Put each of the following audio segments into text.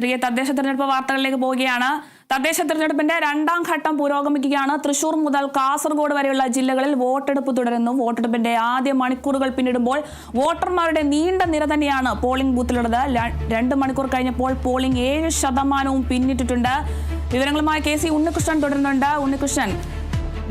തിരികെ തദ്ദേശ തെരഞ്ഞെടുപ്പ് വാർത്തകളിലേക്ക് പോവുകയാണ്. തദ്ദേശ തെരഞ്ഞെടുപ്പിന്റെ രണ്ടാം ഘട്ടം പുരോഗമിക്കുകയാണ്. തൃശൂർ മുതൽ കാസർഗോഡ് വരെയുള്ള ജില്ലകളിൽ വോട്ടെടുപ്പ് തുടരുന്നു. വോട്ടെടുപ്പിന്റെ ആദ്യ മണിക്കൂറുകൾ പിന്നിടുമ്പോൾ വോട്ടർമാരുടെ നീണ്ട നിര തന്നെയാണ് പോളിംഗ് ബൂത്തിലുള്ളത്. രണ്ട് മണിക്കൂർ കഴിഞ്ഞപ്പോൾ പോളിംഗ് ഏഴ് ശതമാനവും പിന്നിട്ടിട്ടുണ്ട്. വിവരങ്ങളുമായി കെ സി ഉണ്ണികൃഷ്ണൻ തുടരുന്നുണ്ട്. ഉണ്ണികൃഷ്ണൻ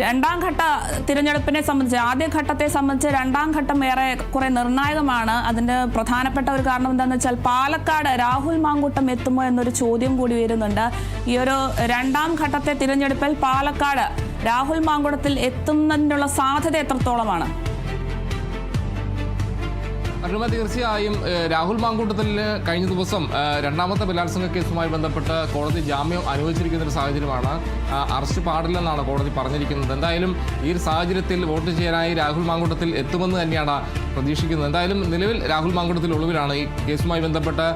രണ്ടാം ഘട്ട തിരഞ്ഞെടുപ്പിനെ സംബന്ധിച്ച് ആദ്യ ഘട്ടത്തെ സംബന്ധിച്ച് രണ്ടാം ഘട്ടം ഏറെ കുറെ നിർണായകമാണ്. അതിന്റെ പ്രധാനപ്പെട്ട ഒരു കാരണം എന്താണെന്ന് വെച്ചാൽ പാലക്കാട് രാഹുൽ മാങ്കൂട്ടം എത്തുമോ എന്നൊരു ചോദ്യം കൂടി വരുന്നുണ്ട് ഈ ഒരു രണ്ടാം ഘട്ടത്തെ തിരഞ്ഞെടുപ്പിൽ പാലക്കാട് രാഹുൽ മാങ്കൂട്ടത്തിൽ എത്തുന്നതിനുള്ള സാധ്യത എത്രത്തോളമാണ്? അരുമ തീർച്ചയായും രാഹുൽ മാങ്കൂട്ടത്തിൽ കഴിഞ്ഞ ദിവസം രണ്ടാമത്തെ ബലാത്സംഗ കേസുമായി ബന്ധപ്പെട്ട് കോടതി ജാമ്യം അനുവദിച്ചിരിക്കുന്ന ഒരു സാഹചര്യമാണ്. അറസ്റ്റ് പാടില്ലെന്നാണ് കോടതി പറഞ്ഞിരിക്കുന്നത്. എന്തായാലും ഈ ഒരു സാഹചര്യത്തിൽ വോട്ട് ചെയ്യാനായി രാഹുൽ മാങ്കൂട്ടത്തിൽ എത്തുമെന്ന് തന്നെയാണ് പ്രതീക്ഷിക്കുന്നത് എന്തായാലും നിലവിൽ രാഹുൽ മാങ്കുടത്തിൽ ഒളിവിലാണ്. ഈ കേസുമായി ബന്ധപ്പെട്ട്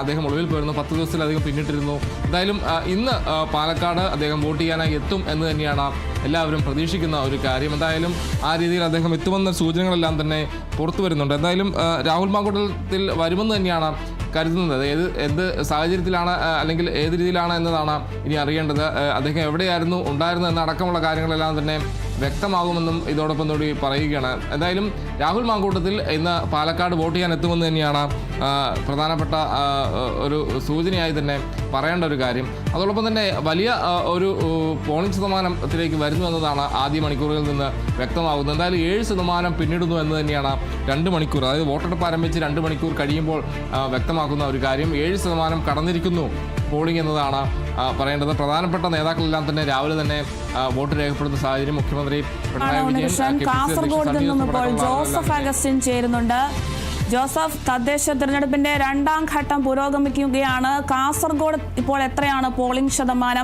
അദ്ദേഹം ഒളിവിൽ പോയിരുന്നു. പത്ത് ദിവസത്തിലധികം പിന്നിട്ടിരുന്നു. എന്തായാലും ഇന്ന് പാലക്കാട് അദ്ദേഹം വോട്ട് ചെയ്യാനായി എത്തും എന്ന് തന്നെയാണ് എല്ലാവരും പ്രതീക്ഷിക്കുന്ന ഒരു കാര്യം. എന്തായാലും ആ രീതിയിൽ അദ്ദേഹം എത്തുമെന്ന സൂചനകളെല്ലാം തന്നെ പുറത്തു വരുന്നുണ്ട്. എന്തായാലും രാഹുൽ മാങ്കുടത്തിൽ വരുമെന്ന് തന്നെയാണ് കരുതുന്നത്. ഏത് എന്ത് സാഹചര്യത്തിലാണ് അല്ലെങ്കിൽ ഏത് രീതിയിലാണ് എന്നതാണ് ഇനി അറിയേണ്ടത്. അദ്ദേഹം എവിടെയായിരുന്നു ഉണ്ടായിരുന്നത് എന്ന അടക്കമുള്ള കാര്യങ്ങളെല്ലാം തന്നെ വ്യക്തമാകുമെന്നും ഇതോടൊപ്പം കൂടി പറയുകയാണ്. എന്തായാലും രാഹുൽ മാങ്കൂട്ടത്തിൽ ഇന്ന് പാലക്കാട് വോട്ട് ചെയ്യാൻ എത്തുമെന്ന് തന്നെയാണ് പ്രധാനപ്പെട്ട ഒരു സൂചനയായി തന്നെ പറയേണ്ട ഒരു കാര്യം. അതോടൊപ്പം തന്നെ വലിയ ഒരു പോളിംഗ് ശതമാനത്തിലേക്ക് വരുന്നു എന്നതാണ് ആദ്യ മണിക്കൂറിൽ നിന്ന് വ്യക്തമാകുന്നത്. എന്തായാലും ഏഴ് ശതമാനം പിന്നിടുന്നു എന്ന് തന്നെയാണ് രണ്ട് മണിക്കൂർ അതായത് വോട്ടെടുപ്പ് ആരംഭിച്ച് രണ്ട് മണിക്കൂർ കഴിയുമ്പോൾ വ്യക്തമാക്കുന്ന ഒരു കാര്യം. ഏഴ് ശതമാനം കടന്നിരിക്കുന്നു പോളിംഗ് എന്നതാണ് പറയേണ്ടത്. പ്രധാനപ്പെട്ട നേതാക്കളെല്ലാം തന്നെ രാവിലെ തന്നെ വോട്ട് രേഖപ്പെടുത്തുന്ന സാഹചര്യം മുഖ്യമന്ത്രി അധ്യക്ഷൻ കാസർഗോഡ് നിന്നും ഇപ്പോൾ ജോസഫ് അഗസ്റ്റിൻ ചേരുന്നുണ്ട്. ജോസഫ് തദ്ദേശ തിരഞ്ഞെടുപ്പിന്റെ രണ്ടാം ഘട്ടം പുരോഗമിക്കുകയാണ്. കാസർഗോഡ് ഇപ്പോൾ എത്രയാണ് പോളിംഗ് ശതമാനം?